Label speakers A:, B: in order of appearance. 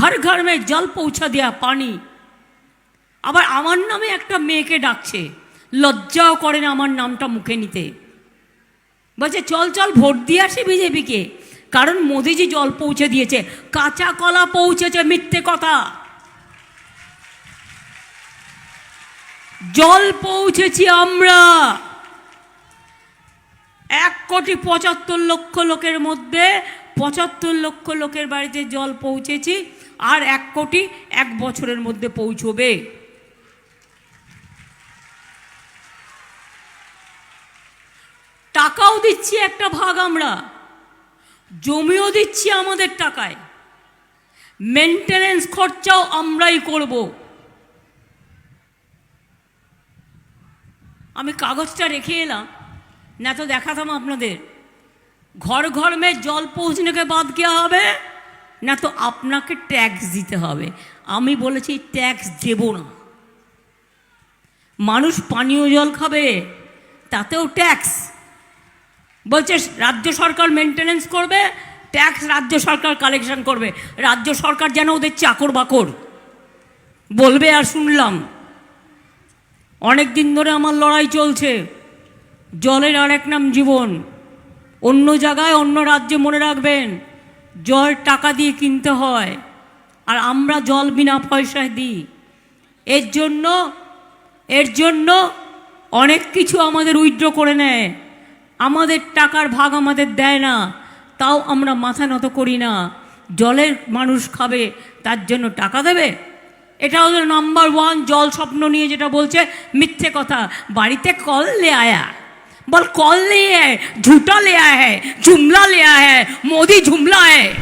A: ঘর ঘর মে জল পৌঁছা দেয়া পানি। আবার আমার নামে একটা মেয়েকে ডাকছে। লজ্জাও করে না আমার নামটা মুখে নিতে। বলছে, চল চল, ভোট দিয়ে আসি বিজেপিকে। কারণ মোদিজি জল পৌঁছে দিয়েছে। কাঁচা কলা পৌঁছেছে মিথ্যে কথা। জল পৌঁছেছি আমরা। এক কোটি পঁচাত্তর লক্ষ লোকের মধ্যে পঁচাত্তর লক্ষ লোকের বাড়িতে জল পৌঁছেছি। আর এক কোটি এক বছরের মধ্যে পৌঁছবে। টাকাও দিচ্ছি একটা ভাগ আমরা। জমিও দিচ্ছি আমাদের টাকায়। মেনটেনেন্স খরচাও আমরাই করব। আমি কাগজটা রেখে এলাম। না তো দেখাতাম আপনাদের। ঘর ঘর মে জল পৌঁছনেকে বাদ দেওয়া হবে? না তো আপনাকে ট্যাক্স দিতে হবে। আমি বলেছি ট্যাক্স দেব না। মানুষ পানীয় জল খাবে, তাতেও ট্যাক্স বলছে, রাজ্য সরকার মেনটেনেন্স করবে ট্যাক্স রাজ্য সরকার কালেকশন করবে। রাজ্য সরকার যেন ওদের চাকর বাকর। বলবে আর শুনলাম, অনেক দিন ধরে আমার লড়াই চলছে, জলের আরেক নাম জীবন। অন্য জায়গায় অন্য রাজ্যে মনে রাখবেন জল টাকা দিয়ে কিনতে হয়, আর আমরা জল বিনা পয়সায় দিই। এর জন্য এর জন্য অনেক কিছু আমাদের উইথড্র করে নেয়। আমাদের টাকার ভাগ আমাদের দেয় না, তাও আমরা মাথা নত করি না। জলের মানুষ খাবে, তার জন্য টাকা দেবে। এটা হলো নাম্বার ওয়ান জল স্বপ্ন নিয়ে যেটা বলছে মিথ্যে কথা। বাড়িতে কল লে আয়া। বল কল লে আয়, ঝুটা লে আয় হ্যাঁ জুমলা লে আয় হ্যাঁ मोदी जुमला है